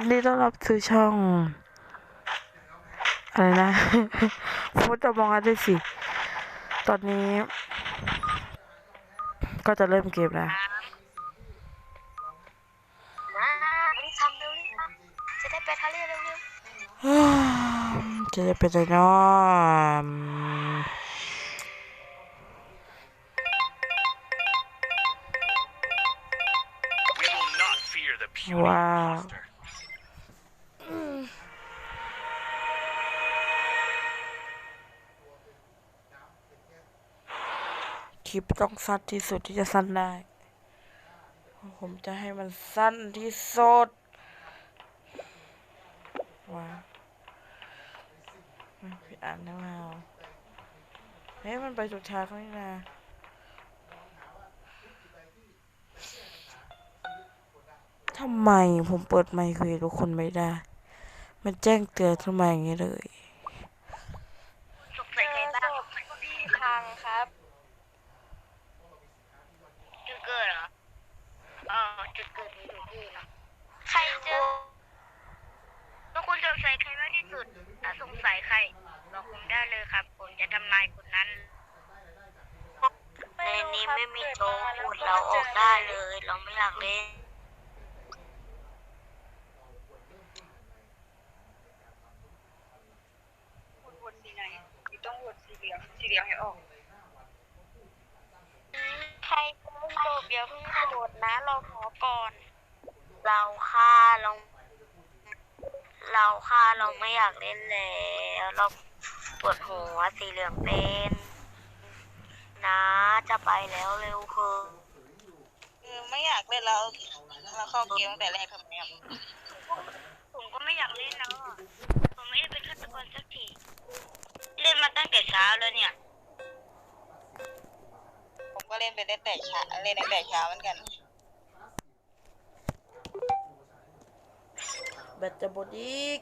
ยินดีต้อนรับสู่ช่อง อะไรนะฟุตมองอันด้วยสิ ตอนนี้ ก็จะเริ่มเกมแล้วมารีบทำเร็วรีบทำจะได้ไปทะเลเร็วจะได้เป็นไรเนาะ We will not คลิปต้องสั้นที่สุดที่จะสั้นได้ ผมจะให้มันสั้นที่สุดว้าพี่อ่านแล้วเอาเฮ้ยมันไปสุดท้ายเขานี่นะทำไมผมเปิดไมค์คุยทุกคนไม่ได้ มันแจ้งเตือนทำไมอย่างนี้เลย ๆสงสัยใครบ้างที่พังครับจุดเกิดเหรอเออจุดเกิดมีอยู่ที่นะใครเจอแล้วคุณสงสัยใครมากที่สุดถ้าสงสัยใครบอกผมได้เลยครับ ผมจะทำนายคนนั้น ในนี้ไม่มีโจ๊กพูดเราออกได้เลย เราไม่อยากเล่นคุณโหวตสีไหนไม่ต้องโหวตสีเหลืองสีเหลืองให้ออก ใครเพิ่งจบอย่าเพิ่งโหวตนะ เราขอก่อน เราฆ่าเรา เราฆ่าเราไม่อยากเล่นแล้วเราปวดหัวสีเหลืองเป็น นะจะไปแล้วเร็วคือ คือไม่อยากเล่นแล้วเราเข้าเกมตั้งแต่แรกทำไมครับผมก็ไม่อยากเล่นแล้วอะผมไม่ได้เป็นฆาตกรสักที เล่นมาตั้งแต่เช้าแล้วเนี่ย ผมก็เล่นไปตั้งแต่เช้าเล่นตั้งแต่เช้าเหมือนกัน แบตจะหมดอีก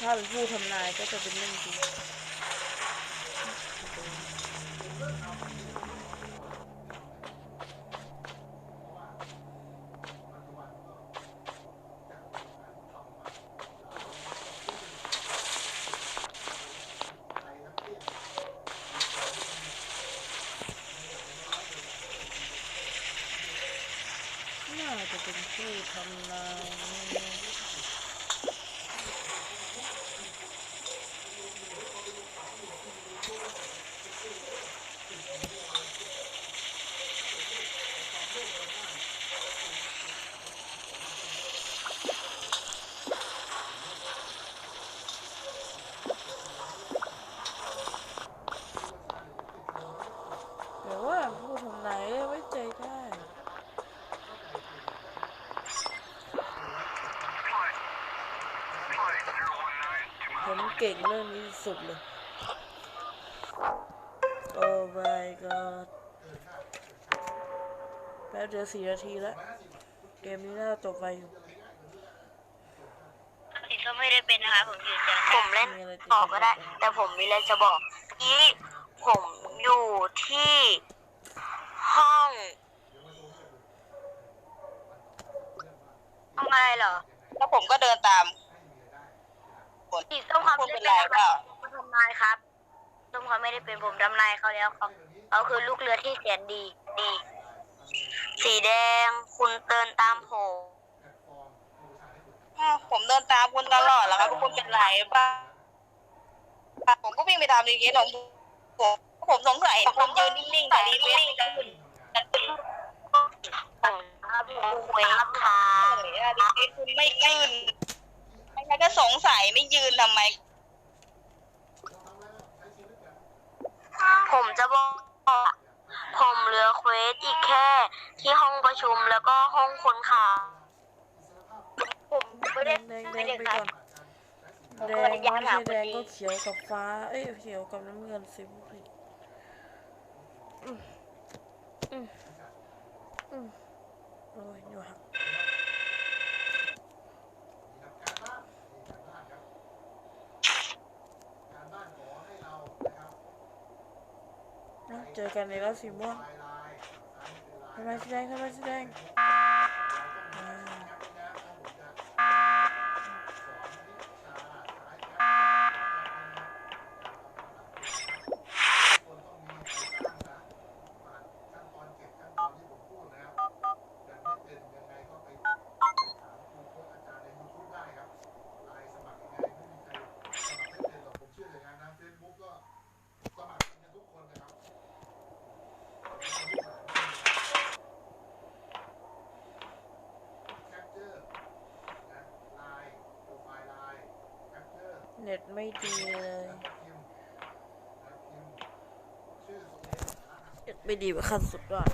ถ้าเป็นผู้ทำนายก็จะเป็นเรื่องจริงน่าจะเป็นผู้ทำนายแต่ว่าผู้ทำนายไว้ใจได้ ผม เก่งเรื่องนี้ที่สุดเลย โอ้ my god แป๊บเดียวสี่นาทีแล้ว เกมนี้น่าจะจบไปอยู่ติก็ไม่ได้เป็นนะคะผมยืนยันผมเล่นมีอะไรติดต่อก็ได้ แต่ผมมีอะไรจะบอกนี้ผมอยู่ที่ห้องห้องอะไรเหรอ แล้วผมก็เดินตาม ผลสีส้มเขาคุณไม่เป็นได้ไรเป็นเปล่าเขาทำนายครับส้มเขาไม่ได้เป็นผมทำนายเขาแล้วเขาเขาคือลูกเรือที่แสนดี ดี สีแดง คุณเดินตามผมอ้าวผมเดินตามคุณตลอดแล้วครับคุณเป็นไรบ้างผมก็วิ่งไปตามดีเกของผมผมสงสัยผมยืนนิ่งๆแต่ดีเกสขึ้นผมเวฟค่ะดีเกสคุณไม่ยืน ใครๆก็สงสัยไม่ยืนทำไม ผมจะบอก ผมเหลือเควสอีกแค่ ที่ห้องประชุมแล้วก็ห้องคนข่าวผมไม่ได้แดงๆไม่ได้ไปครัก่บอนแดงไม่ใช่แดงก็เขียวกับฟ้า เอ้ยเขียวกับน้ำเงินสิผู้ผิดอืมอืมอืมโอ้ยอยู่หัก เอ้าเจอกันในแล้วสีม่วงทำไมสีแดงทำไมสีแดง ไม่ดีเลยเน็ตไม่ดีแบบขั้นสุดด้วย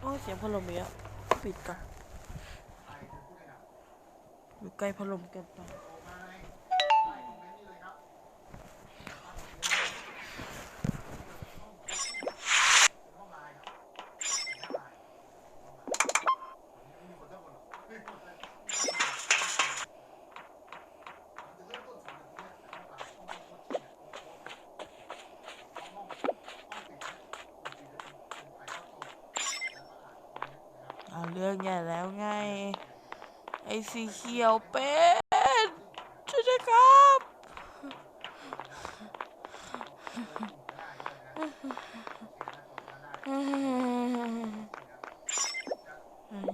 โอ้เสียงพัดลมเยอะปิดก่อนอยู่ใกล้พัดลมเกินไป เอาเรื่องใหญ่แล้วไง ไอสีเขียวเป็นช่วยด้วยครับ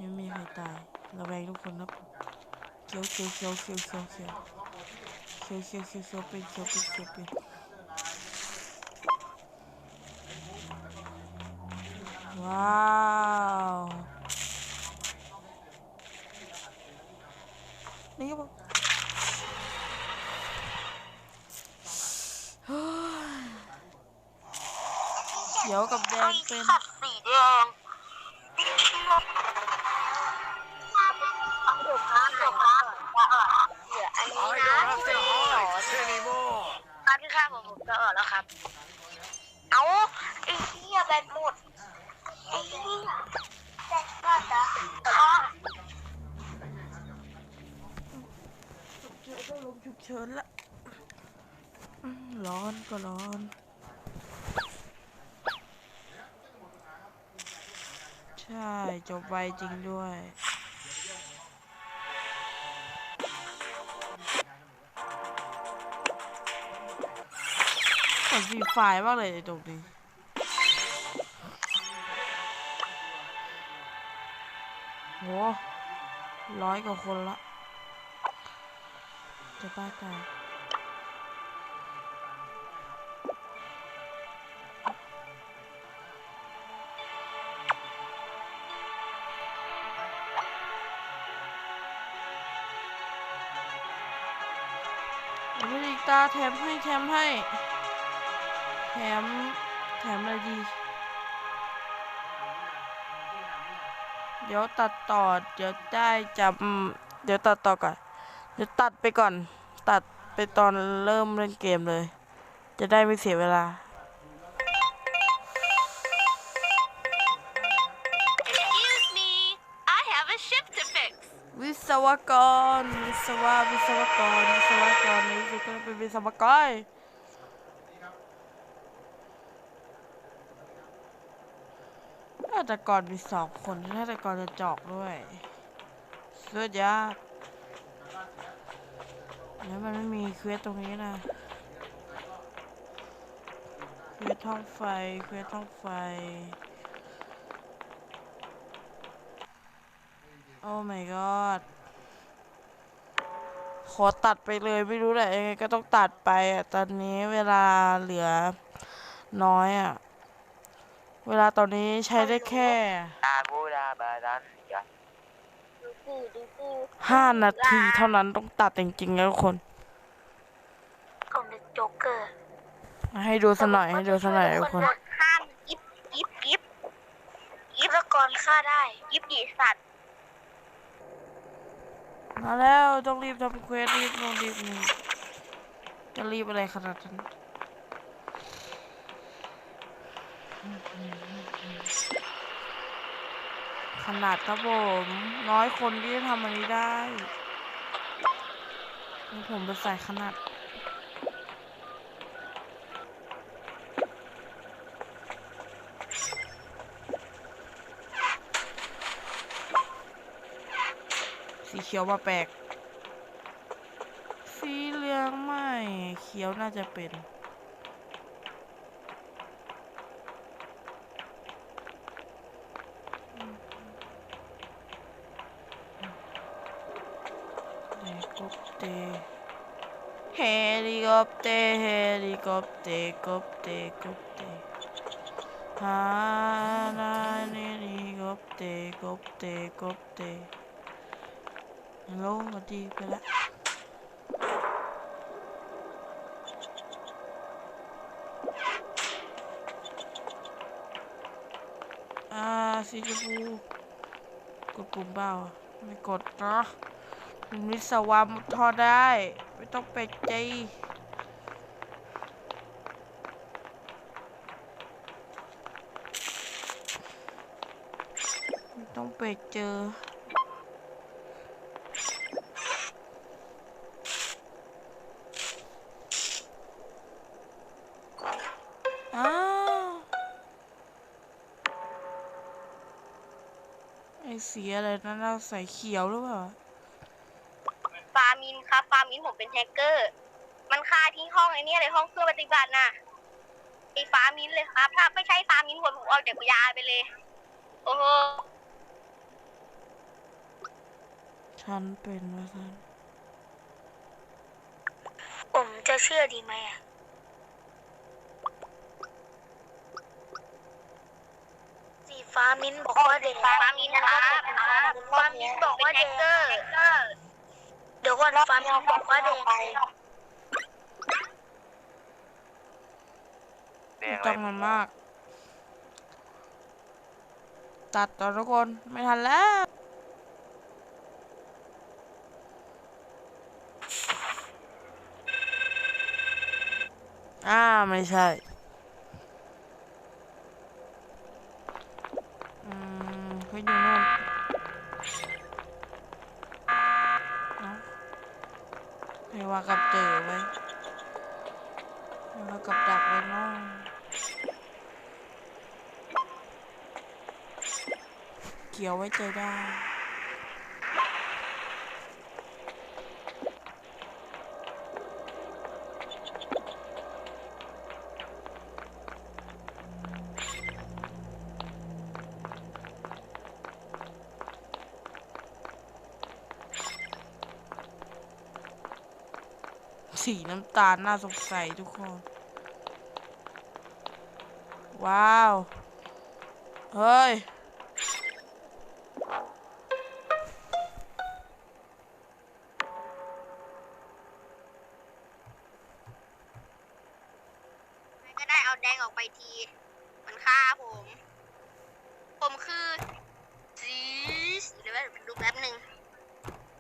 ยังมีใครตายระแวงทุกคนนะเขียวเขียวเขียวเขียวเขียวเขียวเขียวเขียวเขียวเขียวเป็นเขียวเป็นเขียวเป็นว้าว นี่ก็บอกเฮ้ยเขียวกับแดงเป็นขัดสีแดงเดี๋ยวครับเดี๋ยวครับเดี๋ยวอันนี้ I นะ don't have to hide anymore. ครับพี่ข้าผมผมจะออกแล้วครับ เอาไอ้เหี้ยแบตหมด ไอ้เหี้ยแบตหมดอะอ๋อ เจอก็ลมฉุก เฉินละ ร้อนก็ร้อนใช่ จบไวจริงด้วย เหมือนฟีไฟล์มากเลยไอ้ตรงนี้ โหร้อยกว่าคนละ จะบ้าตายเดี๋ยวพี่ลิกตาแถมให้แถมให้ แถม แถมอะไรดี เดี๋ยวตัดต่อ เดี๋ยวได้จำเดี๋ยวตัดต่อก่อน เดี๋ยวตัดไปก่อน ตัดไปตอนเริ่มเล่นเกมเลย จะได้ไม่เสียเวลา Excuse me I have a ship to fix วิศวกร วิศวะวิศวกร วิศวกรในที่สุดก็เป็นวิศวกรน่าจะก่อนมีสองคนน่าจะก่อนจะจอกด้วยสุดยอด แล้วมันไม่มีเควสตรงนี้นะเควสท่องไฟเควสท่องไฟ โอ้ my god ขอตัดไปเลยไม่รู้แหละยังไงก็ต้องตัดไปอะตอนนี้เวลาเหลือน้อยอะ เวลาตอนนี้ใช้ได้แค่ กูดูกูห้านาทีเท่านั้นต้องตัดจริงๆนะทุกคน ผมเป็นโจ๊กเกอร์ให้ดูสักหน่อยให้ดูสักหน่อยทุกคน ห้ามยิบยิบยิบยิบละกรฆ่าได้ ยิบดีสัตว์มาแล้วต้องรีบทำเควสรีบต้องรีบนี่จะรีบอะไรขนาดนั้น ขนาดครับผม น้อยคนที่จะทำอันนี้ได้ผมไปใส่ขนาดสีเขียวมาแปลก สีเหลืองไม่ เขียวน่าจะเป็น เฮลิคอปเตอร์เฮลิคอปเตอร์เฮลิคอปเตอร์คอปเตอร์คอปเตอร์ฮานาเฮลิคอปเตอร์คอปเตอร์คอป เตอร์ฮัลโหลสวัสดีไปละอ่าสีชมพูกดปุ่มเปล่าไม่กดนะมันวิศวะมุทอได้ ไม่ต้องไปใจ ไม่ต้องไปเจอ อ้าวไอสีอะไรนั่นเราใส่เขียวหรือเปล่า ฟามินครับ ฟามินผมเป็นแฮกเกอร์ มันฆ่าที่ห้องไอ้เนี่ยเลยห้องเครื่องปฏิบัติน่ะไอ้ฟามินเลยครับ ถ้าไม่ใช่ฟามินผมผมออกจากยาไปเลย โอ้โห ฉันเป็นว่าฉันผมจะเชื่อดีไหมอะ สีฟ้ามินบอกว่าเด็กฟ้ามินนะครับฟ้ามินบอกว่าเด็กเดี๋ยวก่อนฟ้ามินบอกว่าเด็กแดไม่งอะไรต้องมันมาก ตัดต่อทุกคน ไม่ทันแล้ว อ่าไม่ใช่อืมเขาอยู่โน่นเอ้าให้ว่ากับเจอไว้ให้ว่ากับดักไว้น้องเกี่ยวไว้ใจได้ สีน้ำตาลน่าสงสัยทุกคน ว้าว เฮ้ย ก็ได้เอาแดงออกไปที มันฆ่าผม ผมคือสีสีเดี๋ยวดูแป๊บหนึ่ง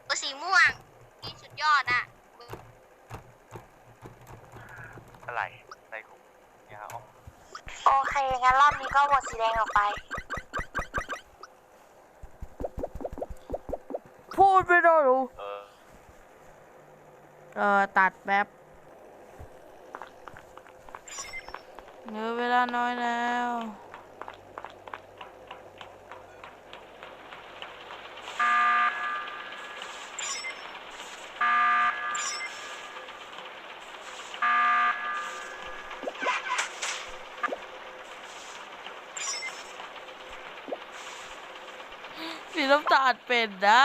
ก็สีม่วงที่สุดยอดอะ อะไรอะไรของยาวโอเคงั้นรอบนี้ก็โหวตสีแดงออกไป พูดไม่ได้หรอเออเออตัดแป๊บเหลือเวลาน้อยแล้ว สีน้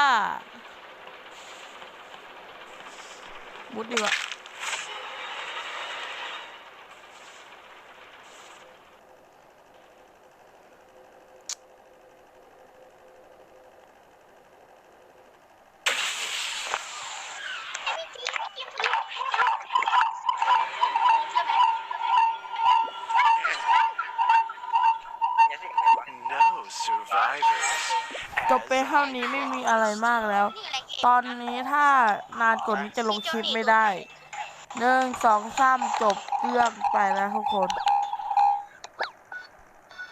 ำต เท่านี้ไม่มีอะไรมากแล้ว ตอนนี้ถ้านานกว่านี้จะลงคลิปไม่ได้หนึ่งสองสามจบเรื่องไปแล้วทุกคน